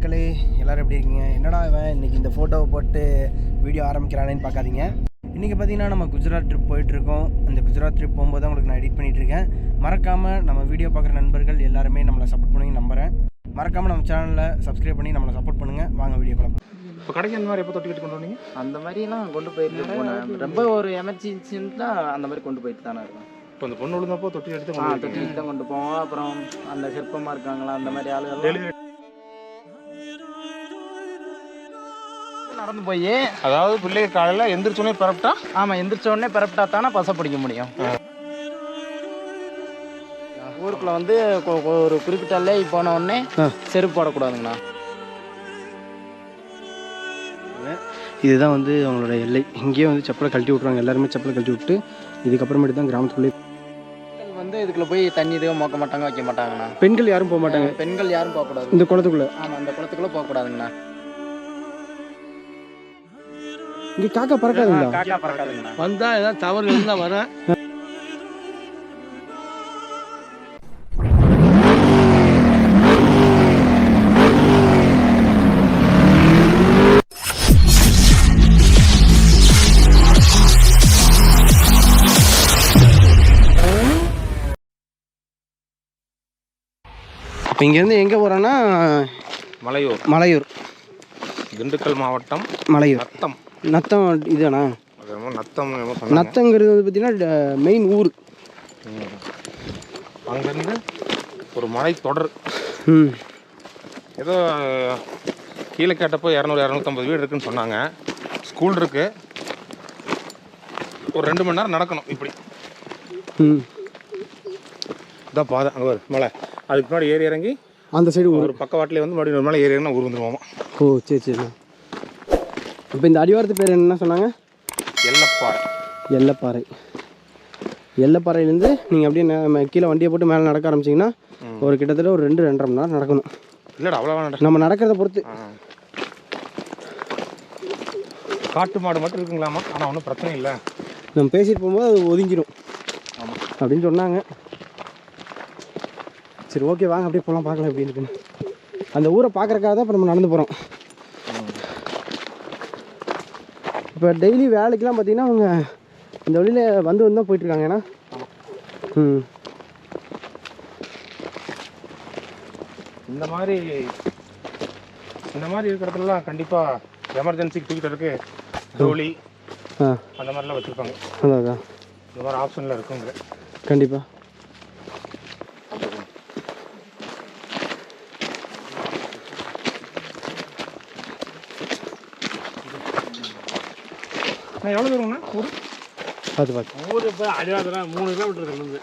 மக்களே எல்லாரும் எப்படி இருக்கீங்க? என்னடா இவன் இன்னைக்கு இந்த ஃபோட்டோவை போட்டு வீடியோ ஆரம்பிக்கிறானேன்னு பார்க்காதீங்க. இன்றைக்கி பார்த்தீங்கன்னா நம்ம குஜராத் ட்ரிப் போயிட்டுருக்கோம். அந்த குஜராத் ட்ரிப் போகும்போது தான் உங்களுக்கு நான் எடிட் பண்ணிட்டு இருக்கேன் மறக்காமல் நம்ம வீடியோ பார்க்குற நண்பர்கள் எல்லாருமே நம்மளை சப்போர்ட் பண்ணி நம்புகிறேன் மறக்காமல் நம்ம சேனலில் சப்ஸ்கிரைப் பண்ணி நம்மளை சப்போர்ட் பண்ணுங்கள் வாங்க வீடியோ கிளம்பும் இப்போ கடைக்கு அந்த மாதிரி எப்போ தொட்டி கட்டி கொண்டு வந்தீங்க? அந்த மாதிரிலாம் கொண்டு போயிட்டு போனேன். ரொம்ப ஒரு எமர்ஜென்சின்னா அந்த மாதிரி கொண்டு போயிட்டு தானே இருக்கும் இப்போ அந்த பொண்ணு விழுந்தப்போ தொட்டி எடுத்து கொண்டு தொட்டிலுக்கு தான் கொண்டு போவோம். அப்புறம் அந்த சிற்பமாக இருக்காங்களா அந்த மாதிரி ஆளுகள் நடந்து போய் அதாவது பிள்ளைங்க காலையில் எந்திரிச்சோன்னே பரப்பிட்டா ஆமாம் எந்திரிச்ச உடனே பரப்பிட்டா தானே பசை பிடிக்க முடியும். ஊருக்குள்ள வந்து ஒரு குறிப்பிட்ட எல்லை போன உடனே செருப்பு போடக்கூடாதுங்கண்ணா. இதுதான் வந்து அவங்களோட எல்லை. இங்கேயே வந்து செப்பலை கழட்டி விட்ருவாங்க எல்லாருமே செப்பலை கழட்டி விட்டு இதுக்கப்புறமேட்டு தான் கிராமத்துக்குள்ளே வந்து இதுக்குள்ள போய் தண்ணி எதுவும் மோக்க மாட்டாங்க வைக்க மாட்டாங்கண்ணா. பெண்கள் யாரும் போக மாட்டாங்க. பெண்கள் யாரும் போகக்கூடாது. இந்த குளத்துக்குள்ளே. ஆமாம் அந்த குளத்துக்குள்ள போகக்கூடாதுங்கண்ணா. இங்கே காக்கா பறக்காதுங்களா? காக்கா வந்தா ஏதாவது தவறு இருந்தா வரேன் இப்போ இங்கேருந்து எங்கே போகிறோன்னா மலையூர். மலையூர். திண்டுக்கல் மாவட்டம் மலையூர். நத்தம். நத்தம் இதுதானா நத்தம் நத்தங்கிறது வந்து பார்த்தீங்கன்னா மெயின் ஊர். அங்கேருந்து ஒரு மலை தொடர். ம். ஏதோ கீழே கேட்டப்போ இரநூறு இரநூத்தம்பது வீடு இருக்குன்னு சொன்னாங்க. ஸ்கூல் இருக்கு. ஒரு ரெண்டு மணி நேரம் நடக்கணும் இப்படி. ம். இதான் பாதை அங்கே ஒரு மலை. அதுக்கு முன்னாடி ஏறி இறங்கி அந்த சைடு ஒரு பக்கவாட்டிலே வந்து மறுபடியும் ஒரு மலை ஏறி இறங்கினா ஊர் வந்துருவோமா. ஓ சரி சரி. இப்போ இந்த அடிவாரத்து பேர் என்ன சொன்னாங்க? எல்லப்பாறை. எல்லப்பாறை. எல்லப்பாறையிலேருந்து நீங்கள் அப்படியே கீழே வண்டியை போட்டு மேலே நடக்க ஆரம்பிச்சிங்கன்னா ஒரு கிட்டத்தட்ட ஒரு ரெண்டு ரெண்டரை மணி நேரம் நடக்கணும். இல்லைடா அவ்வளோ நம்ம நடக்கிறத பொறுத்து. காட்டு மாடு மட்டும் இருக்குங்களாமா ஆனால் ஒன்றும் பிரச்சனை இல்லை. நம்ம பேசிட்டு போகும்போது அது ஒதுங்கிடும் அப்படின்னு சொன்னாங்க. சரி ஓகே வாங்க அப்படியே போகலாம் பார்க்கலாம் எப்படி இருக்குன்னு. அந்த ஊரை பார்க்குறக்காக தான் இப்போ நம்ம நடந்து போகிறோம் இப்போ டெய்லி வேலைக்கெலாம் பார்த்தீங்கன்னா அவங்க இந்த வழியில் வந்து வந்து தான் போயிட்டுருக்காங்க ஏன்னா? ம். இந்த மாதிரி இந்த மாதிரி இருக்கிற இடத்துலலாம் கண்டிப்பாக எமர்ஜென்சிக்கு தூக்கிட்டு இருக்கு டோலி ஆ. அந்த மாதிரிலாம் வச்சுருப்பாங்க. அதான் அதான். இந்த மாதிரி ஆப்ஷனில் இருக்குங்க கண்டிப்பாக நான் எவ்வளோ தூரங்கண்ணா ஊர் பார்த்து பார்த்து ஊர் இப்போ அடிவாரத்தில் மூணு கிலோமீட்டர் இருக்கு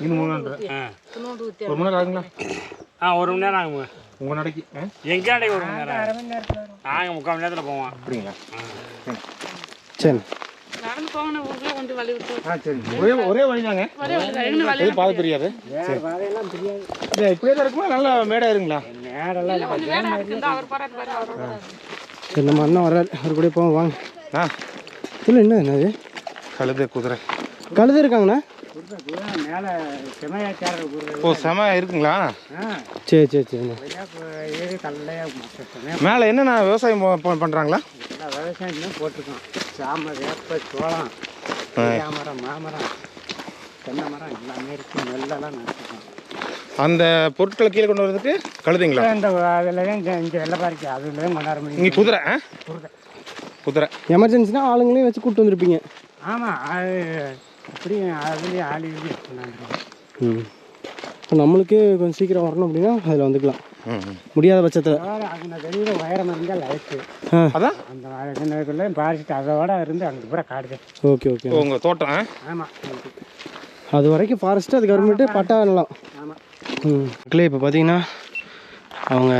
இது மூணு நாள் ஆ. ஒரு மணி நேரம் ஆகுங்களா? ஆ ஒரு மணி நேரம் ஆகுங்க. உங்கள் நடைக்கு ஆ? எங்கே அடைக்கு ஒரு மணி நேரம் நாங்கள் முக்கால் மணி நேரத்தில் போவோம். அப்படிங்களா? சரி. நடந்து போகணும் ஊருக்குள்ள கொண்டு வழி விட்டு. ஆ சரி. ஒரே ஒரே வழி பாதை தெரியாது. இது இப்படியே தான் இருக்குமா? நல்லா மேடாக இருங்களா இந்த அவர் பாரு. சரி நம்ம அண்ணன் வர்றாரு. அவர் கூட போவோம் வாங்க. ஆ. இல்லை என்ன என்னது? கழுதை குதிரை. கழுது இருக்காங்கண்ணா? ஓ செம இருக்குங்களா? சரி சரி சரிண்ணா மேலே என்னென்ன விவசாயம் பண்ணுறாங்களா விவசாயம் போட்டிருக்கோம். சாம வேப்ப சோளம் மரம் மாமரம் தென்னை மரம் எல்லாமே இருக்கு. நெல்லெல்லாம் நட்டுருக்கோம். அந்த பொருட்களை கீழே கொண்டு வரதுக்கு கழுதைங்களா? இந்த அதில் தான் இங்கே வெள்ளை பாருக்கு அதில் தான் கொண்டாட முடியும். இங்கே குதிரை ஆ? குதிரை. எமர்ஜென்சினா ஆளுங்களையும் வச்சு கூப்பிட்டு வந்திருப்பீங்க. ஆமாம் அது அப்படியும் அதுலேயும் ஆளி ம். இப்போ நம்மளுக்கு கொஞ்சம் சீக்கிரம் வரணும் அப்படின்னா அதில் வந்துக்கலாம். முடியாத பட்சத்தில். அங்கே வெளியில் உயரம் இருந்தால் லைட்டு ஆ. அதான்? அந்த இதுக்குள்ளே பாரிச்சிட்டு அதோட இருந்து அங்கே பூரா காடுது. Okay okay. உங்கள் தோட்டம்? ஆமாம் அது வரைக்கும் ஃபாரஸ்ட்டு அதுக்கப்புறமேட்டு பட்டா நிலம் ஆமாம் மக்களே இப்போ பார்த்தீங்கன்னா அவங்க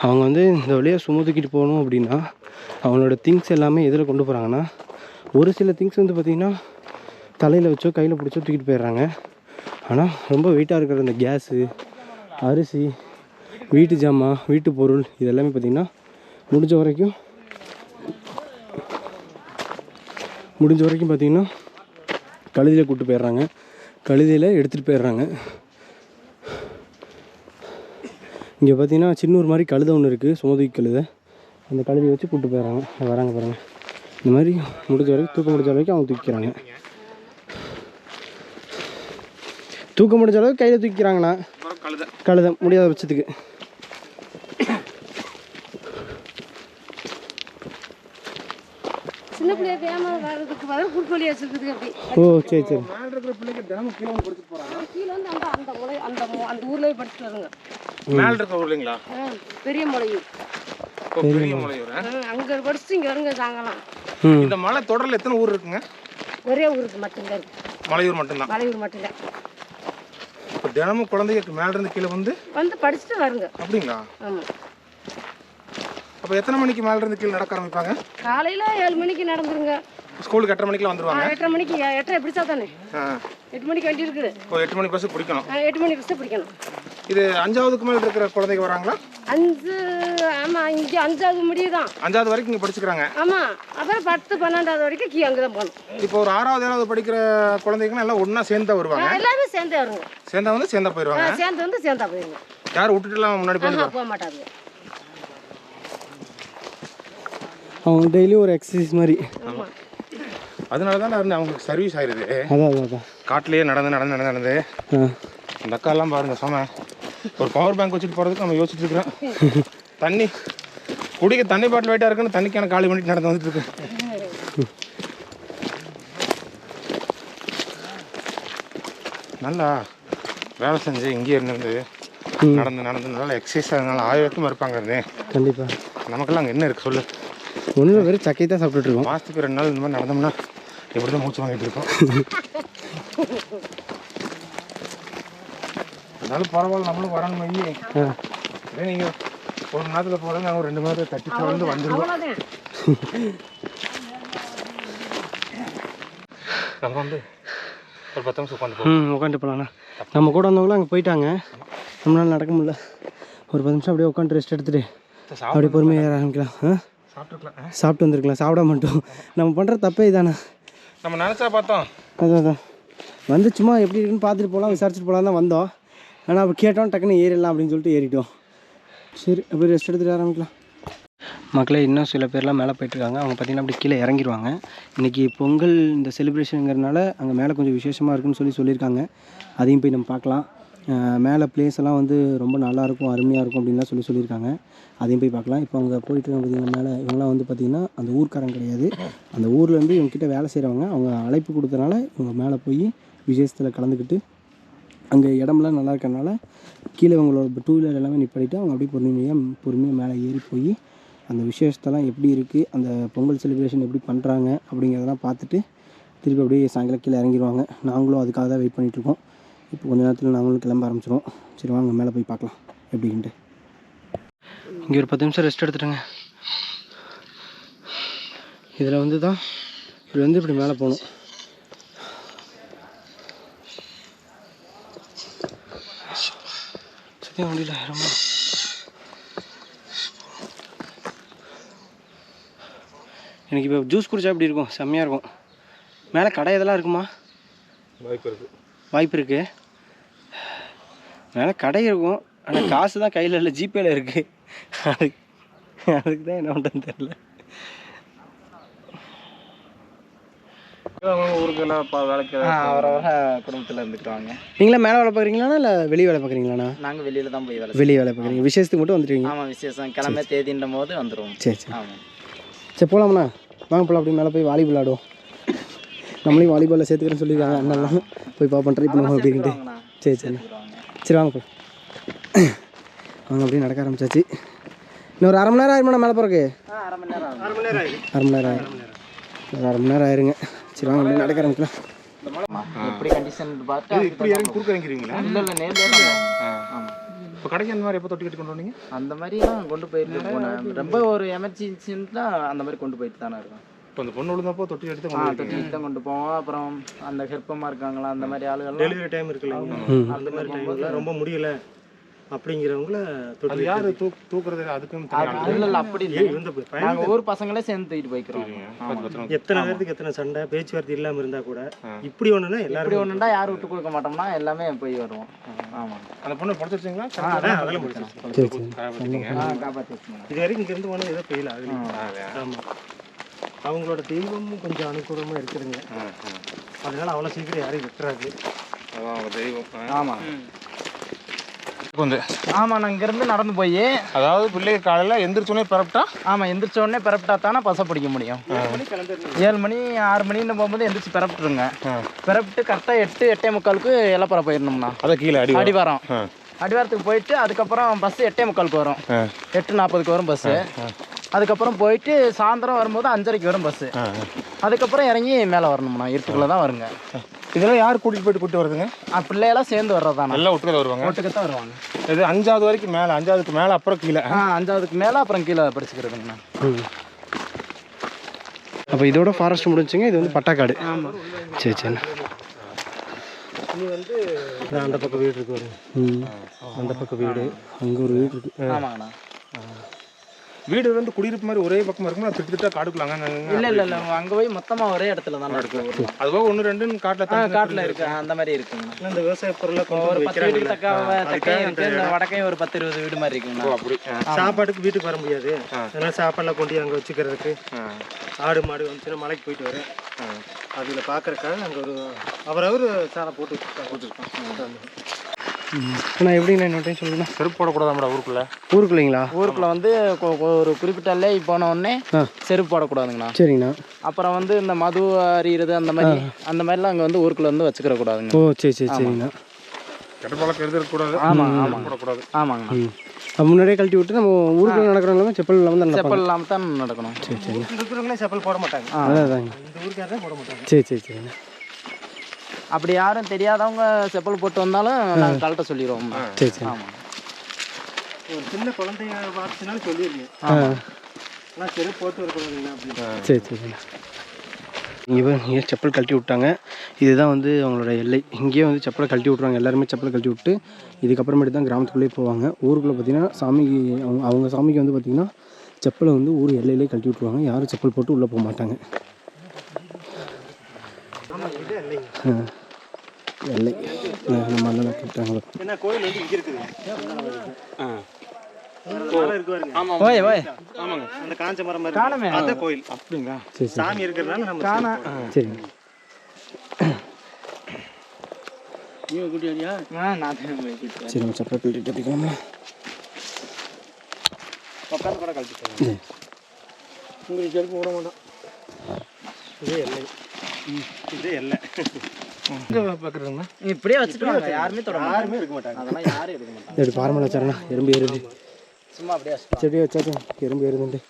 அவங்க வந்து இந்த வழியாக சும தூக்கிட்டு போகணும் அப்படின்னா அவங்களோட திங்ஸ் எல்லாமே எதில் கொண்டு போகிறாங்கன்னா ஒரு சில திங்ஸ் வந்து பார்த்திங்கன்னா தலையில் வச்சோ கையில் பிடிச்சோ தூக்கிட்டு போயிடுறாங்க. ஆனால் ரொம்ப வெயிட்டாக இருக்கிற இந்த கேஸு அரிசி வீட்டு ஜாமான் வீட்டு பொருள் இது எல்லாமே பார்த்திங்கன்னா முடிஞ்ச வரைக்கும் முடிஞ்ச வரைக்கும் பார்த்திங்கன்னா கழுதியில் கூப்பிட்டு போயிடுறாங்க. கழுதியில் எடுத்துகிட்டு போயிடுறாங்க. இங்கே பார்த்தீங்கன்னா சின்னூர் மாதிரி கழுதை ஒன்று இருக்குது சுமதி கழுதை. அந்த கழுதையை வச்சு கூப்பிட்டு போயிடறாங்க. வராங்க பாருங்கள் இந்த மாதிரி முடிஞ்ச வரைக்கும் தூக்க முடிஞ்ச வரைக்கும் அவங்க தூக்கிக்கிறாங்க. தூக்க முடிஞ்ச அளவுக்கு கையில் தூக்கிக்கிறாங்கண்ணா. கழுதை முடியாத பட்சத்துக்கு. ஓ சரி சரி. மேலே இருக்கிற பிள்ளைங்க தினமும் கீழே வந்து படிச்சுட்டு போகிறாங்க கீழே வந்து அந்த அந்த முளை அந்த மு- அந்த ஊர்லயே படிச்சுட்டு வருங்க. மேலே இருக்க ஊர்லைங்களா? ஆ, பெரிய இப்போ பெரிய மலையூர் அங்க படிச்சுட்டு இங்க வருங்க சாங்கலாம் ம். இந்த மலை தொடரில் எத்தனை ஊர் இருக்குங்க? ஒரே ஊருக்கு மட்டும்தான். இருக்கு மலையூர் மட்டும்தான். மலையூர் மட்டும்தான். இப்போ தினமும் குழந்தைங்க மேல இருந்து கீழே வந்து வந்து படிச்சுட்டு வருங்க. அப்படிங்களா? ஆமா. அப்போ எத்தனை மணிக்கு மேல இருந்து கீழே நடக்க ஆரம்பிப்பாங்க? காலையில ஏழு மணிக்கு நடந்துருங்க. ஸ்கூலுக்கு எட்டரை மணிக்கெலாம் வந்துருவாங்க? எட்டரை மணிக்கு எட்டரை பிடிச்சா தானே? எட்டு மணிக்கு வண்டி இருக்குது. எட்டு மணி பஸ் பிடிக்கணும். எட்டு மணி பிடிச்சா பிடிக்கணும். இது அஞ்சாவதுக்கு மேலே இருக்கிற குழந்தைங்க வராங்களா? அஞ்சு ஆமா இங்கே அஞ்சாவது முடியுதான் அஞ்சாவது வரைக்கும் இங்கே படிச்சுக்கிறாங்க. ஆமா அப்புறம் பத்து பன்னெண்டாவது வரைக்கும் கீ அங்கே தான் போகணும். இப்போ ஒரு ஆறாவது ஏழாவது படிக்கிற குழந்தைங்க எல்லாம் ஒன்றா சேர்ந்து தான் வருவாங்க எல்லாமே சேர்ந்தே வருங்க சேர்ந்தா வந்து சேர்ந்தா ஆ, போயிடுவாங்க சேர்ந்து வந்து சேர்ந்தா போயிருங்க யார் விட்டுட்டுலாம் முன்னாடி போய் ஆஹா போக மாட்டாங்க அவங்க டெய்லியும் ஒரு எக்ஸசைஸ் மாதிரி. ஆமா. அதனால தான் அவங்களுக்கு சர்வீஸ் ஆயிடுது அதான் காட்டிலேயே நடந்து நடந்து நடந்து நடந்து. ஆ அந்த அக்காலாம் பாருங்க சம ஒரு பவர் பேங்க் வச்சுட்டு போகிறதுக்கு நம்ம யோசிச்சுட்டு இருக்கிறோம். தண்ணி குடிக்க தண்ணி பாட்டில் வெயிட்டாக இருக்குன்னு தண்ணிக்கான காலி பண்ணிட்டு நடந்து வந்துட்டு இருக்கு. நல்லா வேலை செஞ்சு இங்கேயே இருந்து நடந்து நடந்து நல்லா எக்ஸசைஸ் அதனால ஆயிரத்தும் இருப்பாங்க இருந்து கண்டிப்பாக நமக்கெல்லாம் அங்கே என்ன இருக்குது சொல்லு? ஒன்றும் வெறும் சக்கையை தான் சாப்பிட்டுட்டு இருக்கோம். மாதத்துக்கு ரெண்டு நாள் இந்த மாதிரி நடந்தோம்னா எப்படி தான் மூச்சு வாங்கிட்டு இருக்கோம். அதனால பரவாயில்ல நம்மளும் வரணும் இதே நீங்கள் ஒரு மணி நேரத்தில் போகிறது நாங்கள் ஒரு ரெண்டு மணி நேரத்தில் தட்டி தொடர்ந்து வந்துடுவோம் நம்ம வந்து ஒரு பத்து நிமிஷம் உட்காந்து ம் உட்காந்து போகலாண்ணா நம்ம கூட வந்தவங்களும் அங்கே போயிட்டாங்க. நம்மளால நடக்க முடியல. ஒரு பத்து நிமிஷம் அப்படியே உட்காந்து ரெஸ்ட் எடுத்துட்டு அப்படியே பொறுமையாக ஏற ஆரம்பிக்கலாம். சாப்பிட்டு வந்திருக்கலாம். சாப்பிட மாட்டோம். நம்ம பண்ணுற தப்பே இதானே நம்ம நினச்சா பார்த்தோம். அதான் அதான். வந்து சும்மா எப்படி இருக்குன்னு பார்த்துட்டு போகலாம் விசாரிச்சுட்டு போகலாம் தான் வந்தோம். ஆனால் அப்போ கேட்டோம் டக்குன்னு ஏறிடலாம் அப்படின்னு சொல்லிட்டு ஏறிட்டோம். சரி அப்படியே ரெஸ்ட் எடுத்துகிட்டு ஆரம்பிக்கலாம். மக்களே இன்னும் சில பேர்லாம் மேலே போயிட்டுருக்காங்க அவங்க பார்த்தீங்கன்னா அப்படி கீழே இறங்கிடுவாங்க இன்றைக்கி பொங்கல் இந்த செலிப்ரேஷனுங்கிறனால அங்கே மேலே கொஞ்சம் விசேஷமாக இருக்குன்னு சொல்லி சொல்லியிருக்காங்க. அதையும் போய் நம்ம பார்க்கலாம். மேலே பிளேஸ் எல்லாம் வந்து ரொம்ப நல்லாயிருக்கும் அருமையாக இருக்கும் அப்படின்லாம் சொல்லி சொல்லியிருக்காங்க. அதையும் போய் பார்க்கலாம். இப்போ அவங்க போயிட்டுருக்காங்க பார்த்தீங்கன்னா மேலே இவங்களாம் வந்து பார்த்திங்கன்னா அந்த ஊர்க்காரங்க கிடையாது. அந்த ஊர்லேருந்து இவங்ககிட்ட வேலை செய்கிறவங்க அவங்க அழைப்பு கொடுத்தனால இவங்க மேலே போய் விசேஷத்தில் கலந்துக்கிட்டு அங்கே இடம்லாம் நல்லா இருக்கறனால கீழே அவங்களோட டூ வீலர் எல்லாமே நிப்பாட்டிட்டு அவங்க அப்படியே பொறுமையாக பொறுமையாக மேலே ஏறி போய் அந்த விசேஷத்தெல்லாம் எப்படி இருக்குது அந்த பொங்கல் செலிப்ரேஷன் எப்படி பண்ணுறாங்க அப்படிங்கிறதெல்லாம் பார்த்துட்டு திருப்பி அப்படியே சாயங்காலம் கீழே இறங்கிடுவாங்க நாங்களும் அதுக்காக தான் வெயிட் பண்ணிகிட்ருக்கோம் இப்போ கொஞ்ச நேரத்தில் நாங்களும் கிளம்ப ஆரம்பிச்சிடுவோம் சரி வாங்க மேலே போய் பார்க்கலாம். எப்படின்ட்டு. இங்கே ஒரு பத்து நிமிஷம் ரெஸ்ட் எடுத்துட்டுங்க இதில் வந்து தான் இப்படி வந்து இப்படி மேலே போகணும். முடியல எனக்கு இப்போ ஜூஸ் குடிச்சா எப்படி இருக்கும்? செம்மையாக இருக்கும். மேலே கடை இதெல்லாம் இருக்குமா? வாய்ப்பு இருக்குது வாய்ப்பு இருக்குது மேலே கடை இருக்கும். ஆனால் காசு தான் கையில் இல்லை ஜிபேல இருக்குது அதுக்கு அதுக்கு தான் என்ன பண்ணுறதுன்னு தெரில அவங்க ஊருக்கு எல்லாம் பா வேலைக்கு அவரவர குடும்பத்தில் இருந்துக்குவாங்க. நீங்களே மேலே வேலை பார்க்குறீங்களாண்ணா இல்லை வெளியே வேலை பார்க்குறீங்களாண்ணா? நாங்கள் வெளியில தான் போய் வேலை வெளியே வேலை பார்க்குறீங்க. விசேஷத்துக்கு மட்டும் வந்துருவீங்க? ஆமாம் விசேஷம். கிழமை தேதின்ற போது வந்துடுவோம் சரி சரி. ஆமாம் சரி போகலாம்ண்ணா வாங்க போகலாம் அப்படி மேலே போய் வாலிபால் ஆடுவோம். நம்மளையும் வாலிபாலில் சேர்த்துக்கிறேன்னு சொல்லியிருக்காங்க. அண்ணெல்லாம் போய் பார்ப்போம் ட்ரை பண்ணுவோம் அப்படின்ட்டு. சரி சரி. சரி வாங்க போய் வாங்க அப்படியே நடக்க ஆரம்பிச்சாச்சு. இன்னும் ஒரு அரை மணி நேரம் ஆயிருமாண்ணா மேலே போகிறக்கு அரை மணி நேரம் ஆகும் அரை மணி நேரம் ஆயிரும் ஒரு அரை மணி நேரம் ஆயிருங்க சரி வாங்க நடக்க ஆரம்பிக்கலாம் எப்படி கண்டிஷன் பார்த்து இப்படி இறங்கி குறுக்க இறங்கிறீங்களா இல்லை இல்லை நேர்ல ஆமாம் இப்போ கடைக்கு அந்த மாதிரி எப்போ தொட்டி கட்டி கொண்டு வந்தீங்க? அந்த மாதிரிலாம் கொண்டு போயிட்டு போனேன். ரொம்ப ஒரு எமர்ஜென்சின்னா அந்த மாதிரி கொண்டு போயிட்டு தானே இருக்கோம். இப்போ அந்த பொண்ணு விழுந்தப்போ தொட்டி எடுத்து தொட்டில் தான் கொண்டு போவோம். அப்புறம் அந்த கர்ப்பமாக இருக்காங்களா அந்த மாதிரி ஆளுகள் டெலிவரி டைம் இருக்குல்ல அந்த மாதிரி டைமில் ரொம்ப முடியல. அப்படிங்கிறவங்கள அது தொட்டு யாரு தூ தூக்குறது அதுக்குன்னு ஆள். இல்ல இல்ல. அப்படி இருந்த போய்? நாங்க ஊர் பசங்களே சேர்ந்து தூக்கிட்டு போய்க்கிறோம். எத்தனை பேருக்கு எத்தனை சண்டை பேச்சுவார்த்தை இல்லாம இருந்தா கூட இப்படி இப்படி எல்லாரும் ஒண்ணுண்டா யாரும் விட்டு கொடுக்க மாட்டோம்னா எல்லாமே போய் வருவோம். ஆமா. அந்த பொண்ணு பிடிச்சிருச்சிங்களா? அதெல்லாம். இது வரைக்கும் இங்க இருந்து போனது ஏதோ ஆகுது ஆமா. அவங்களோட தெய்வமும் கொஞ்சம் அனுகூலமா இருக்குதுங்க. அதனால அவ்வளவு சீக்கிரம் யாரையும் விட்டுறாது. தெய்வம். ஆமா. வந்து. ஆமா நான் இங்க இருந்து நடந்து போய் அதாவது பிள்ளைங்க காலையில எந்திரிச்சோடனே பரப்பிட்டா ஆமா எந்திரிச்ச உடனே பிறப்பிட்டா தானே பசை பிடிக்க முடியும். ஏழு மணி ஆறு மணின்னு போகும்போது எந்திரிச்சு பிறப்பிட்டுருங்க. பிறப்பிட்டு கரெக்டாக எட்டு எட்டே முக்காலுக்கு இலப்பறை போயிடணும்னா அதை கீழே அடி வரும். அடிவாரம். அடிவாரத்துக்கு போயிட்டு அதுக்கப்புறம் பஸ் எட்டே முக்காலுக்கு வரும். எட்டு நாற்பதுக்கு வரும் பஸ்ஸு அதுக்கப்புறம் போயிட்டு சாயந்தரம் வரும்போது அஞ்சரைக்கு வரும் பஸ்ஸு. அதுக்கப்புறம் இறங்கி மேலே வரணும்ண்ணா. இருட்டுக்குள்ளே தான் வருங்க இதெல்லாம் யார் கூட்டிட்டு போயிட்டு கூட்டி வருதுங்க ஆ, பிள்ளையெல்லாம் சேர்ந்து வர்றதாண்ணா நல்லா ஒட்டுக்கல வருவாங்க. ஓட்டுக்கு வருவாங்க. இது அஞ்சாவது வரைக்கும் மேலே அஞ்சாவதுக்கு மேலே அப்புறம் கீழே. ஆ அஞ்சாவதுக்கு மேலே அப்புறம் கீழே படிச்சுக்கிறதுங்கண்ணா அப்போ இதோட ஃபாரஸ்ட் முடிஞ்சுங்க இது வந்து பட்டாக்காடு. சரி சரி. அந்த பக்கம் வீடு இருக்கு அந்த பக்கம் வீடு. அங்கே ஒரு வீடு இருக்கு. ஆமாங்கண்ணா. வீடு வந்து குடியிருப்பு மாதிரி ஒரே பக்கமா இருக்குமா திட்டு திட்டா காடுக்குலாங்க இல்லை இல்லை இல்லை. அங்கே போய் மொத்தமாக ஒரே இடத்துல தான் இருக்கு. அதுவாக ஒன்று ரெண்டுன்னு காட்டில் காட்டில் இருக்கு. அந்த மாதிரி இருக்குங்கண்ணா இந்த விவசாய பொருளை கொண்டு ஒரு பத்து வீட்டுக்கு வைக்கிறாங்கல்ல. தக்க தக்கையும் இருக்கு. இந்த வடக்கையும் ஒரு பத்து இருபது வீடு மாதிரி இருக்குங்கண்ணா அப்படி. சாப்பாட்டுக்கு வீட்டுக்கு வர முடியாது. அதனால சாப்பாடுலாம் கொண்டு அங்கே வச்சுக்கிறதுக்கு ஆடு மாடு வந்துச்சுன்னா மலைக்கு போயிட்டு வரேன் அதில் பார்க்கறக்காக அங்கே ஒரு அவரவர் சாலை போட்டு வச்சுருக்காங்க நான் எப்படிங்கண்ணா இன்னொரு டைம் சொல்லுங்கண்ணா செருப்பு போடக்கூடாதாம்டா ஊருக்குள்ள? ஊருக்குள்ளீங்களா? ஊருக்குள்ள வந்து ஒரு குறிப்பிட்ட எல்லை போன உடனே. செருப்பு போடக்கூடாதுங்கண்ணா. சரிங்கண்ணா. அப்புறம் வந்து இந்த மது அறியறது அந்த மாதிரி அந்த மாதிரிலாம் அங்கே வந்து ஊருக்குள்ள வந்து வச்சுக்கிற கூடாதுங்க ஓ சரி சரி சரிங்கண்ணா. முன்னாடியே கழட்டி விட்டு நம்ம ஊருக்குள்ள நடக்கிறவங்க செப்பல் இல்லாமல் தான் செப்பல் இல்லாமல் தான் நடக்கணும். சரி சரி. செப்பல் போட மாட்டாங்க. அதான் அதாங்க. இந்த ஊருக்காக தான் போட மாட்டாங்க. சரி சரி சரிண்ணா அப்படி யாரும் தெரியாதவங்க செப்பல் போட்டு வந்தாலும் நாங்கள் கழட்ட சொல்லிடுவோம் சரி சரி. ஆமாம் ஒரு சின்ன குழந்தைய பார்த்துனாலும் சொல்லிடுங்க ஆனால் சரி போட்டு வரக்கூடாதுங்கண்ணா அப்படின்னு. சரி சரி இவன் இங்கே செப்பல் கழட்டி விட்டாங்க. இதுதான் வந்து அவங்களோட எல்லை. இங்கேயே வந்து செப்பலை கழட்டி விட்ருவாங்க எல்லாருமே செப்பலை கழட்டி விட்டு இதுக்கப்புறமேட்டு தான் கிராமத்துக்குள்ளேயே போவாங்க. ஊருக்குள்ளே பார்த்தீங்கன்னா சாமிக்கு அவங்க அவங்க சாமிக்கு வந்து பார்த்திங்கன்னா செப்பலை வந்து ஊர் எல்லையிலே கழட்டி விட்ருவாங்க யாரும் செப்பல் போட்டு உள்ளே போக மாட்டாங்க. எல்லை. நம்ம அண்ணனை கூப்பிட்டாங்க என்ன கோயில் வந்து இங்கே இருக்குது. அந்த ஆ உங்களுக்கு செருப்பு விட மாட்டோம். இதே எல்லை. இதே இப்படியே வச்சுட்டு வாங்க யாருமே தொட மாட்டாங்க. யாருமே இருக்க மாட்டாங்க. அதெல்லாம் யாரும் எடுக்க மாட்டாங்க. எப்படி பாரம்பரிய வச்சாரண்ணா எறும்பு ஏறுது. சும்மா அப்படியே வச்சுட்டு செடியை வச்சாச்சும் எறும்பு ஏறுதுண்டு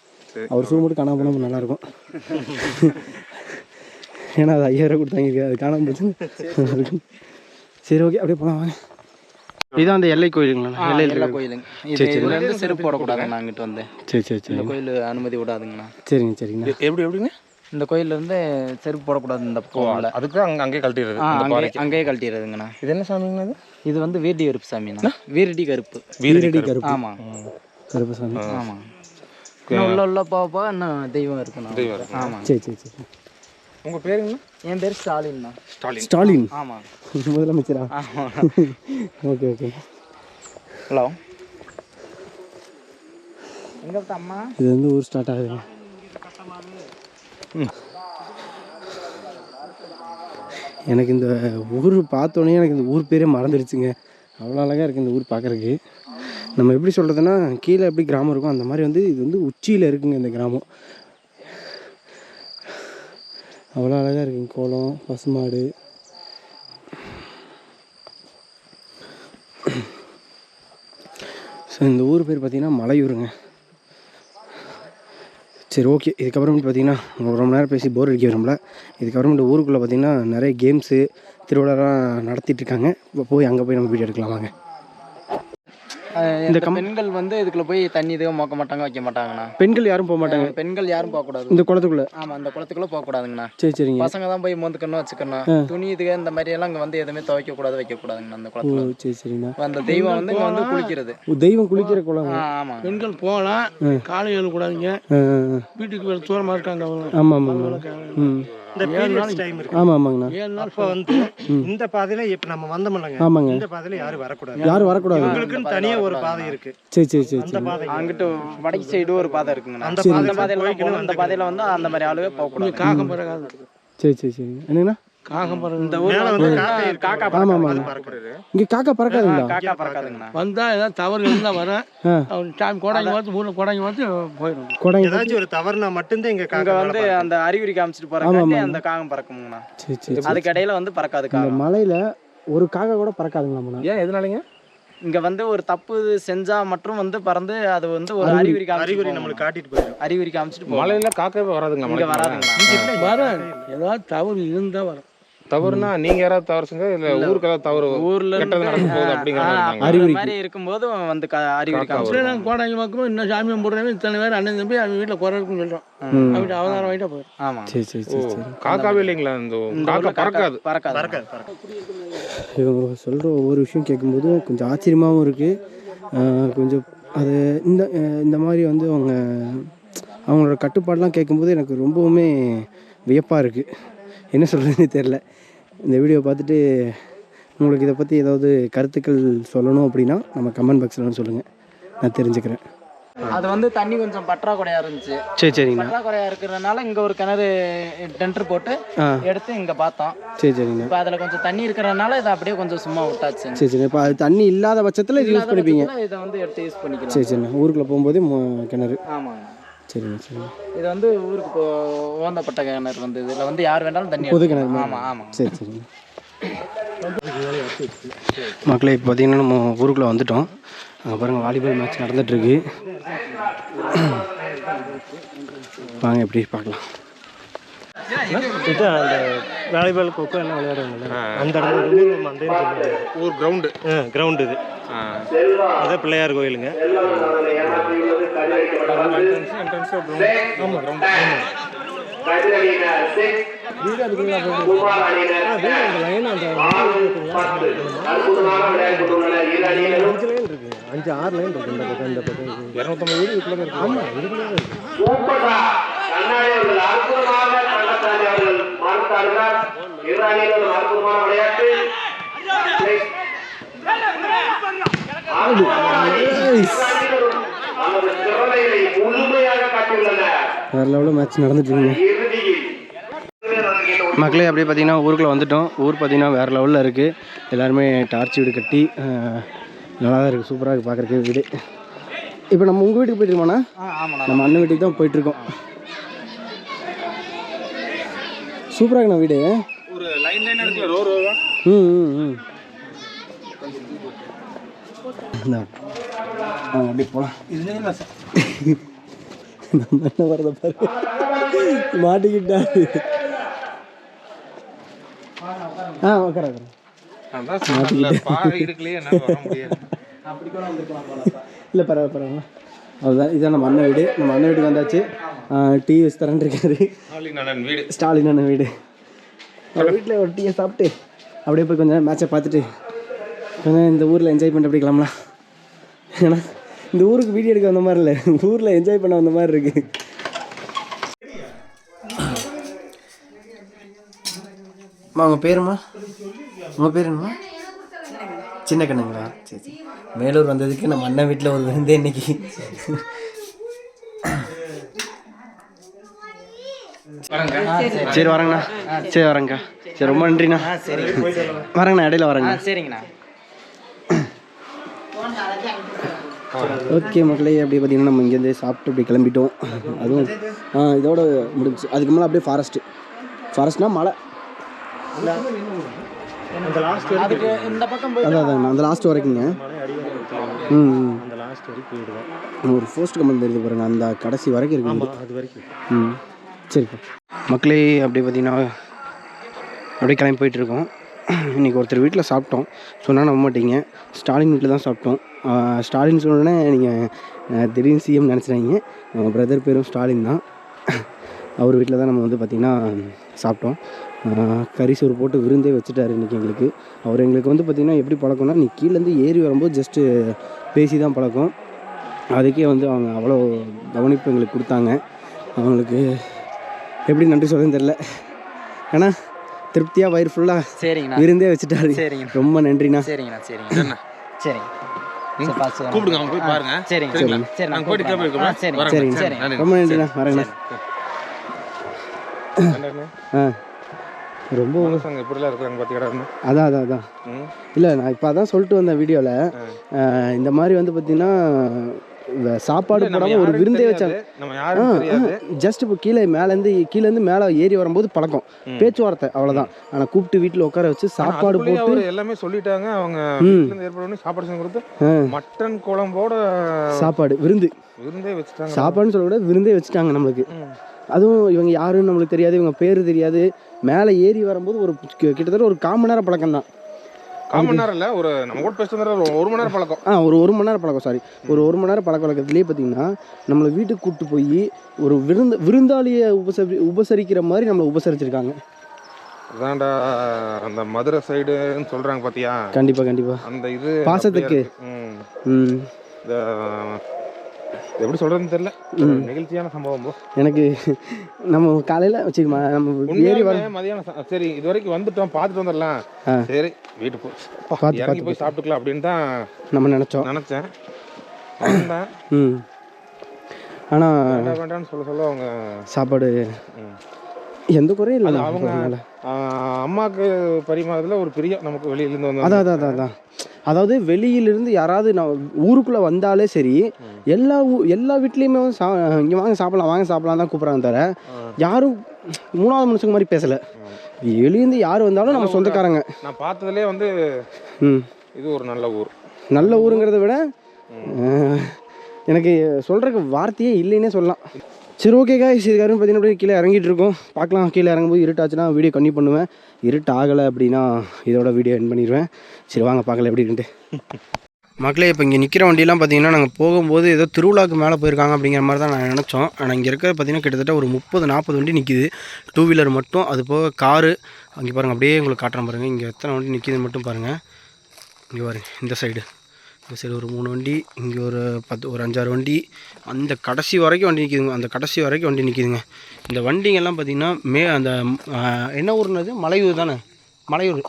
அவர் ஷூ மட்டும் காணாம போனால் நல்லாயிருக்கும். ஏன்னா அது ஐயாயிரம் கொடுத்தாங்க. அது காணாம போச்சு சரி ஓகே. அப்படியே போகலாம் வாங்க. இதான் அந்த எல்லை கோயிலுங்களா? எல்லா கோயிலுங்க. இது இதுல இருந்து செருப்பு போடக்கூடாதுங்க நான் அங்கிட்டு வந்து. சரி சரி சரி இந்த கோயில் அனுமதி விடாதுங்கண்ணா. சரிங்க சரிங்கண்ணா. எப்படி எப்படிங்க? இந்த கோயில்ல இருந்து செருப்பு போடக்கூடாது இந்த பக்கம் அதுக்கு அங்கே அங்கேயே கழட்டிடுறது அங்கேயே அங்கேயே கழட்டிடுறதுங்கண்ணா. இது என்ன சாமிங்கண்ணா இது? வந்து வீரடி கருப்பு சாமிண்ணா. வீரடி கருப்பு. வீரடி கருப்பு. ஆமா. கருப்பசாமி ஆமா. இன்னும் உள்ள உள்ள போக இன்னும் தெய்வம் இருக்குண்ணா. தெய்வம். ஆமா. சரி சரி சரி. உங்கள் பேருங்கண்ணா என் பேர் ஸ்டாலின்ண்ணா. ஸ்டாலின். ஸ்டாலின். ஆமா. முதலமைச்சரா? ஆமா. Okay okay. ஹலோ. எங்க அம்மா? இது வந்து ஊர் ஸ்டார்ட் ஆகுதுங்க. எனக்கு இந்த ஊர் பார்த்தோன்னே எனக்கு இந்த ஊர் பேரே மறந்துடுச்சுங்க. அவ்வளோ அழகாக இருக்குது இந்த ஊர் பார்க்குறக்கு நம்ம எப்படி சொல்கிறதுன்னா கீழே எப்படி கிராமம் இருக்கும் அந்த மாதிரி வந்து இது வந்து உச்சியில் இருக்குங்க இந்த கிராமம். அவ்வளோ அழகாக இருக்குங்க கோலம் பசுமாடு. ஸோ இந்த ஊர் பேர் பார்த்திங்கன்னா மலையூருங்க. சரி ஓகே இதுக்கப்புறமேட்டு பார்த்தீங்கன்னா ரொம்ப நேரம் பேசி போர் அடிக்க விரும்பல இதுக்கப்புறமேட்டு ஊருக்குள்ளே பார்த்தீங்கன்னா நிறைய கேம்ஸு திருவிழாலாம் நடத்திட்டுருக்காங்க இப்போ போய் அங்கே போய் நம்ம வீடியோ எடுக்கலாம் வாங்க. இந்த பெண்கள் வந்து இதுக்குள்ள போய் தண்ணி எதுவும் மோக்க மாட்டாங்க வைக்க மாட்டாங்கண்ணா. பெண்கள் யாரும் போக மாட்டாங்க. பெண்கள் யாரும் போகக்கூடாது இந்த குளத்துக்குள்ள? ஆமா அந்த குளத்துக்குள்ள போகக்கூடாதுங்கண்ணா சரி சரிங்க. பசங்க தான் போய் மோந்துக்கணும் வச்சுக்கணும். துணி இதுக இந்த மாதிரி எல்லாம் இங்க வந்து எதுவுமே துவைக்க கூடாது வைக்க கூடாதுங்கண்ணா அந்த குளத்துல. சரி சரிண்ணா அந்த தெய்வம் வந்து இங்க வந்து குளிக்கிறது. தெய்வம் குளிக்கிற குளம். ஆமா. பெண்கள் போகலாம் காலை எழுக்கூடாதுங்க. வீட்டுக்கு வேறு தூரமாக இருக்காங்க அவங்க. ஆமாம் ஆமாங்க ம். இந்த பீரியட்ஸ் டைம் இருக்கு. ஆமாம் ஆமாங்கண்ணா அப்போ வந்து இந்த பாதையில இப்ப நம்ம வந்தோம்லங்க. ஆமாங்க. இந்த பாதையில யாரும் வரக்கூடாது. யாரும் வரக்கூடாது. உங்களுக்குன்னு தனியா ஒரு பாதை இருக்கு. சரி சரி சரி அந்த சரி. பாதை அங்கிட்டு வடக்கு சைடு ஒரு பாதை இருக்குங்கண்ணா. அந்த அந்த பாதையில அந்த பாதையில வந்து அந்த மாதிரி ஆளுவே போகக்கூடாது. காகம் பிறகாது சரி சரி சரி. என்னங்கண்ணா? வந்து வந்து இங்கே காக்கா பறக்காதுங்களா? காக்கா பறக்காதுங்கண்ணா. வந்தால் ஏதாவது தவறு இருந்தால் வரேன். டைம் கோடாங்கி பார்த்து ஊரில் கோடாங்கி பார்த்து போயிடும். கொடைங்க ஏதாச்சும் ஒரு தவறுனா மட்டும்தான் இங்க இங்க காக்கா வந்து வந்து அந்த அறிகுறி காமிச்சிட்டு போறக்காண்டி அந்த காகம் சரி அதுக்கு இடையில வந்து பறக்காது காகம். மலையில் ஒரு காக்கா கூட பறக்காதுங்களாம்ண்ணா ஏன் எதனாலங்க? இங்க வந்து ஒரு தப்பு செஞ்சா மட்டும் வந்து பறந்து அது வந்து ஒரு அறிகுறி அறிகுறி. நம்மளுக்கு காட்டிட்டு போயிடும். அறிகுறி காமிச்சிட்டு. மலையில காக்கவே வராதுங்க இங்க. வராதுங்கண்ணா. வரேன். ஏதாவது தவறு இருந்தால் வரும் தவறுனா நீங்க யாராவது தவறு செஞ்சா இல்ல ஊருக்கு ஏதாவது தவறு ஊர்ல கெட்டது நடக்க போகுது அப்படிங்கிற மாதிரி. அந்த இருக்கும்போது வந்து க- அறிகுறி நாங்கள் கோடாங்கி பார்க்கும்போது இன்னும் சாமியம் போடுறேன் இத்தனை பேர் அண்ணன் தம்பி அவங்க வீட்டில் குறை இருக்குன்னு சொல்கிறோம் ம். அவங்க அவதாரம் வாங்கிட்டா போயிடும். ஆமா. சரி சரி சரி சரி. காக்காவே இல்லைங்களா இந்த இந்த காக்கா பறக்காது. பறக்காது. பறக்காது இவங்க சொல்கிற ஒவ்வொரு விஷயம் கேட்கும்போது கொஞ்சம் ஆச்சரியமாகவும் இருக்குது கொஞ்சம் அது இந்த இந்த மாதிரி வந்து அவங்க அவங்களோட கட்டுப்பாடெலாம் கேட்கும்போது எனக்கு ரொம்பவுமே வியப்பாக இருக்குது என்ன சொல்கிறதுன்னு தெரில இந்த வீடியோ பார்த்துட்டு உங்களுக்கு இதை பற்றி ஏதாவது கருத்துக்கள் சொல்லணும் அப்படின்னா நம்ம கமெண்ட் பாக்ஸில் சொல்லுங்கள் நான் தெரிஞ்சுக்கிறேன். அது வந்து தண்ணி கொஞ்சம் பற்றாக்குறையா இருந்துச்சு. சரி சரிங்கண்ணா. பற்றாக்குறையா இருக்கிறதுனால இங்க ஒரு கிணறு டென்டர் போட்டு எடுத்து இங்க பார்த்தோம். சரி சரிங்கண்ணா. இப்போ அதுல கொஞ்சம் தண்ணி இருக்கிறதுனால இதை அப்படியே கொஞ்சம் சும்மா விட்டாச்சு. சரி சரி. இப்போ அது தண்ணி இல்லாத பட்சத்தில் இது யூஸ் பண்ணிப்பீங்க. இதை வந்து எடுத்து யூஸ் பண்ணிக்கலாம். சரி சரிண்ணா. ஊருக்குள்ளே போகும்போதே கிணறு. ஆமாங்க. சரிண்ணா சரிண்ணா இது வந்து ஊருக்கு இப்போ ஓந்தப்பட்ட கிணறு வந்து இதுல வந்து யார் வேணாலும் தண்ணி பொது. கிணறு ஆமா ஆமா. சரி சரி. மக்களே இப்போ பார்த்தீங்கன்னா நம்ம ஊருக்குள்ளே வந்துட்டோம். அங்கே பாருங்கள் வாலிபால் மேட்ச் நடந்துகிட்ருக்கு வாங்க எப்படி பார்க்கலாம். அந்த வாலிபால் கொக்கோ எல்லாம் விளையாடுவாங்கல்ல? அந்த இடத்துல ஊர் மந்தைன்னு சொல்லுவாங்க ஊர் கிரவுண்டு கிரவுண்ட் இது. அதான் பிள்ளையார் கோயிலுங்க. அஞ்சு ஆறு லைன் இருக்கு இந்த பக்கம் இந்த பக்கம் இரநூத்தம்பது வீடு இதுக்குள்ள இருக்கு ஆமா அற்புதமான விளையாட்டு வேறு லெவலில் மேட்ச் நடந்துட்டுருங்க இறுதியில் மக்களே அப்படியே பார்த்தீங்கன்னா ஊருக்குள்ளே வந்துட்டோம். ஊர் பார்த்தீங்கன்னா வேறு லெவலில் இருக்குது எல்லாருமே டார்ச் வீடு கட்டி நல்லா தான் இருக்குது சூப்பராக இருக்குது பார்க்குறக்கு வீடு. இப்போ நம்ம உங்கள் வீட்டுக்கு போயிட்டுருக்கோம்ண்ணா நம்ம அண்ணன் வீட்டுக்கு தான் போயிட்டுருக்கோம் சூப்பராக இருக்குண்ணா வீடு. ஒரு லைன் ம் ம். இந்தா. வாங்க அப்படியே போகலாம் நம்ம என்ன வரத பாரு. மாட்டிக்கிட்டாரு ஆ உட்கார இல்லை பரவாயில்ல பரவாயில்ல. அதுதான் இதான் நம்ம அண்ணன் வீடு. நம்ம அண்ணன் வீட்டுக்கு வந்தாச்சு. டீ வச்சு தரேன் இருக்காரு. நாளைக்கு நான் வீடு. ஸ்டாலின் அண்ணன் வீடு. அவர் வீட்டில் ஒரு டீயை சாப்பிட்டு அப்படியே போய் கொஞ்சம் மேட்சை பார்த்துட்டு கொஞ்சம் இந்த ஊரில் என்ஜாய் பண்ணிட்டு அப்படி கிளம்பலாம். ஏன்னா இந்த ஊருக்கு வீடியோ எடுக்க வந்த மாதிரி இல்லை. ஊரில் என்ஜாய் பண்ண வந்த மாதிரி இருக்கு. அம்மா உங்கள் பேருமா? உங்கள் பேர் என்னம்மா? சின்ன கண்ணுங்களா? சரி சரி. மேலூர் வந்ததுக்கு நம்ம அண்ணன் வீட்டில் ஒரு விருந்தே இன்னைக்கு. சரி. வரேங்கண்ணா சரி. வரேங்க்கா சரி ரொம்ப நன்றிண்ணா. வரேங்கண்ணா இடையில வரேங்கண்ணா சரிங்கண்ணா. ஓகே மக்களே அப்படியே பார்த்தீங்கன்னா நம்ம இங்கேருந்து சாப்பிட்டு அப்படியே கிளம்பிட்டோம். அதுவும் ஆ இதோட முடிஞ்சுச்சு. அதுக்கு மேலே அப்படியே ஃபாரஸ்ட்டு ஃபாரஸ்ட்னா மலை. அதான் அந்த லாஸ்ட் வரைக்குங்க ம் ஒரு போஸ்ட் கமெண்ட் தெரியுது பாருங்க. அந்த கடைசி வரைக்கும் இருக்கு அது வரைக்கும். ம். சரிப்பா. மக்களே அப்படியே பார்த்தீங்கன்னா அப்படியே கிளம்பி போயிட்டுருக்கோம் இன்றைக்கி ஒருத்தர் வீட்டில் சாப்பிட்டோம். சொன்னால் நம்ப மாட்டீங்க. ஸ்டாலின் வீட்டில் தான் சாப்பிட்டோம். ஸ்டாலின் சொன்னோடனே நீங்கள் திடீர்னு சிஎம் நினச்சிடாங்க நம்ம பிரதர் பேரும் ஸ்டாலின் தான். அவர் வீட்டில் தான் நம்ம வந்து பார்த்திங்கன்னா சாப்பிட்டோம். கறி சோறு போட்டு விருந்தே வச்சுட்டாரு இன்றைக்கி எங்களுக்கு. அவர் எங்களுக்கு வந்து பார்த்திங்கன்னா எப்படி பழக்கம்னா நீ கீழேருந்து ஏறி வரும்போது ஜஸ்ட்டு பேசி தான் பழக்கம். அதுக்கே வந்து அவங்க அவ்வளோ கவனிப்பு எங்களுக்கு கொடுத்தாங்க. அவங்களுக்கு எப்படி நன்றி சொல்லுன்னு தெரில ஏன்னா திருப்தியாக வயிறு ஃபுல்லாக சரிங்கண்ணா. விருந்தே வச்சுட்டாரு. சரிங்க ரொம்ப நன்றிண்ணா. சரிங்கண்ணா சரிங்க. சரிங்க கூப்பிடுங்க அவங்க போய் பாருங்க. சரிங்க சரிங்க. சரி நாங்க போயிட்டு சரிங்க சரிங்க. சரிங்க. ரொம்ப நன்றிண்ணா. வரேங்கண்ணா ஆ. ரொம்ப இப்படிலாம் இருக்கிறாங்க அதான் அதான் அதான் இல்லை நான் இப்போ அதான் சொல்லிட்டு வந்தேன் வீடியோவில் இந்த மாதிரி வந்து பார்த்தீங்கன்னா சாப்பாடு போடாமல் ஒரு விருந்தே. வச்சாங்க. ஜஸ்ட் இப்போ கீழே மேலேருந்து கீழேருந்து மேலே ஏறி வரும்போது பழக்கம். பேச்சுவார்த்தை அவ்வளோதான் ஆனால் கூப்பிட்டு வீட்டில் உட்கார வச்சு சாப்பாடு போட்டு எல்லாமே சொல்லிட்டாங்க. அவங்க ம். வீட்டுல இருந்து ஏற்பாடு பண்ணி சாப்பாடு செஞ்சு கொடுத்து மட்டன் குழம்போட சாப்பாடு விருந்து. விருந்தே வச்சுட்டாங்க. சாப்பாடுன்னு சொல்ல விருந்தே வச்சுட்டாங்க நம்மளுக்கு. அதுவும் இவங்க யாருன்னு நம்மளுக்கு தெரியாது. இவங்க பேர் தெரியாது. மேலே ஏறி வரும்போது ஒரு கிட்டத்தட்ட ஒரு கால் மணி நேரம் பழக்கம் தான் கால் மணி நேரம் இல்ல ஒரு நம்ம கூட இருந்தா ஒரு ஒரு மணி நேரம் பழக்கம். ஆ ஒரு ஒரு மணி நேரம் பழக்கம் சாரி ஒரு ஒரு மணி நேரம் பழக்க வழக்கத்துலேயே பார்த்தீங்கன்னா நம்மளை வீட்டுக்கு கூப்பிட்டு போய் ஒரு விருந்து விருந்தாளியை உபசரி உபசரிக்கிற மாதிரி நம்மளை உபசரிச்சிருக்காங்க. அதான்டா அந்த மதுரை சைடுன்னு சொல்றாங்க பாத்தியா? கண்டிப்பாக கண்டிப்பாக அந்த இது பாசத்துக்கு. ம். இந்த எப்படி சொல்றதுன்னு தெரியல. ஒரு நெகிழ்ச்சியான சம்பவம். எனக்கு நம்ம காலையில் வச்சு நம்ம ஏறி வர மதியானம் சரி இது வரைக்கும் வந்துட்டோம் பார்த்துட்டு வந்துடலாம். சரி வீட்டுக்கு போ. பார்த்து, இறங்கி போய் சாப்பிட்டுக்கலாம் அப்படின்னு தான் நம்ம நினச்சோம். நினைச்சேன். ம். ஆனால் வேண்டாம் வேண்டாம்னு சொல்ல சொல்ல அவங்க சாப்பாடு. எந்த குறையும் இல்லை அவங்க அம்மாக்கு பரிமாறதுல ஒரு பிரியம் நமக்கு வெளியில இருந்து வந்து அதான் அதான் அதான். அதாவது வெளியிலிருந்து யாராவது நான் ஊருக்குள்ளே வந்தாலே சரி எல்லா ஊ எல்லா வீட்லேயுமே வந்து சா இங்கே வாங்க சாப்பிடலாம் வாங்க சாப்பிடலாம் தான் கூப்பிட்றாங்க தவிர யாரும் மூணாவது மனுஷங்க மாதிரி பேசலை. வெளியேருந்து யார் வந்தாலும் நம்ம சொந்தக்காரங்க. நான் பார்த்ததுலே வந்து இது ஒரு நல்ல ஊர். நல்ல ஊருங்கிறத விட எனக்கு சொல்கிறதுக்கு வார்த்தையே இல்லைன்னே சொல்லலாம். சரி ஓகே காய்ஸ் இதுக்காரும் பார்த்தீங்கன்னா அப்படியே கீழே இறங்கிட்டு இருக்கோம். பார்க்கலாம். கீழே இறங்கும்போது இருட்டாச்சுன்னா வீடியோ கன்னியூ பண்ணுவேன். இருட்டு ஆகலை அப்படின்னா இதோட வீடியோ என் பண்ணிடுவேன். சரி வாங்க பார்க்கலாம் எப்படி இருந்துட்டு மக்களே இப்போ இங்கே நிற்கிற வண்டியெலாம் பார்த்தீங்கன்னா நாங்கள் போகும்போது ஏதோ திருவிழாவுக்கு மேலே போயிருக்காங்க அப்படிங்கிற மாதிரி தான் நான் நினச்சோம். ஆனால் இங்கே இருக்கிற பார்த்தீங்கன்னா கிட்டத்தட்ட ஒரு முப்பது நாற்பது வண்டி நிற்கிது டூ வீலர் மட்டும். அது போக காரு. அங்கே பாருங்கள் அப்படியே உங்களுக்கு காட்டுறேன் பாருங்கள் இங்கே எத்தனை வண்டி நிற்கிது மட்டும் பாருங்கள் இங்கே பாருங்கள் இந்த சைடு இந்த சைடு ஒரு மூணு வண்டி இங்கே ஒரு பத்து ஒரு அஞ்சாறு வண்டி. அந்த கடைசி வரைக்கும் வண்டி நிற்கிதுங்க அந்த கடைசி வரைக்கும் வண்டி நிற்கிதுங்க இந்த வண்டிங்கெல்லாம் பார்த்திங்கன்னா மே அந்த என்ன ஊர்னது மலையூர் தானே? மலையூர்.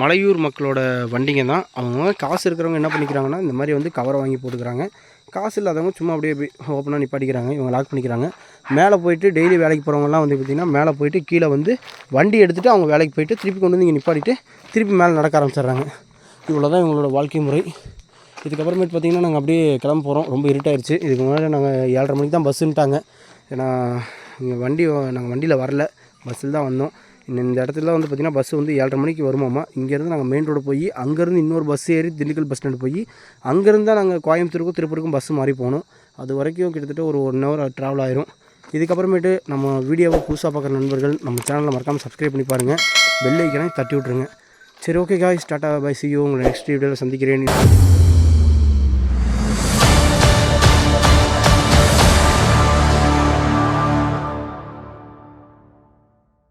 மலையூர் மக்களோட வண்டிங்க தான். அவங்க காசு இருக்கிறவங்க என்ன பண்ணிக்கிறாங்கன்னா இந்த மாதிரி வந்து கவரை வாங்கி போட்டுக்கிறாங்க. காசு இல்லாதவங்க சும்மா அப்படியே ஓப்பனாக நிப்பாட்டிக்கிறாங்க. இவங்க லாக் பண்ணிக்கிறாங்க. மேலே போயிட்டு டெய்லி வேலைக்கு போகிறவங்கலாம் வந்து பார்த்திங்கன்னா மேலே போயிட்டு கீழே வந்து வண்டி எடுத்துகிட்டு அவங்க வேலைக்கு போயிட்டு திருப்பி கொண்டு வந்து இங்கே நிப்பாட்டிட்டு திருப்பி மேலே நடக்க ஆரம்பிச்சிடுறாங்க. இவ்வளோ தான் இவங்களோட வாழ்க்கை முறை. இதுக்கப்புறமேட்டு பார்த்திங்கன்னா நாங்கள் அப்படியே கிளம்ப போகிறோம். ரொம்ப இருட்டாயிருச்சு. இதுக்கு முன்னாடி நாங்கள் ஏழரை மணிக்கு தான் பஸ்ஸுன்ட்டாங்க ஏன்னா இங்கே வண்டி நாங்கள் வண்டியில் வரல. பஸ்ஸில் தான் வந்தோம். இந்த இந்த இடத்துல வந்து பார்த்திங்கன்னா பஸ் வந்து ஏழரை மணிக்கு வருமாம்மா இங்கேருந்து நாங்கள் மெயின் ரோடு போய் அங்கேருந்து இன்னொரு பஸ் ஏறி திண்டுக்கல் பஸ் ஸ்டாண்டு போய் அங்கேருந்து தான் நாங்கள் கோயம்புத்தூருக்கும் திருப்பூருக்கும் பஸ் மாறி போகணும் அது வரைக்கும் கிட்டத்தட்ட ஒரு ஒன் ஹவர் ட்ராவல் ஆயிரும். இதுக்கப்புறமேட்டு நம்ம வீடியோவை புதுசாக பார்க்குற நண்பர்கள் நம்ம சேனலில் மறக்காமல் சப்ஸ்கிரைப் பண்ணி பாருங்கள் பெல் ஐக்கனை தட்டி விட்ருங்க சரி okay guys tata bye see you உங்களை நெக்ஸ்ட் வீடியோவில் சந்திக்கிறேன்.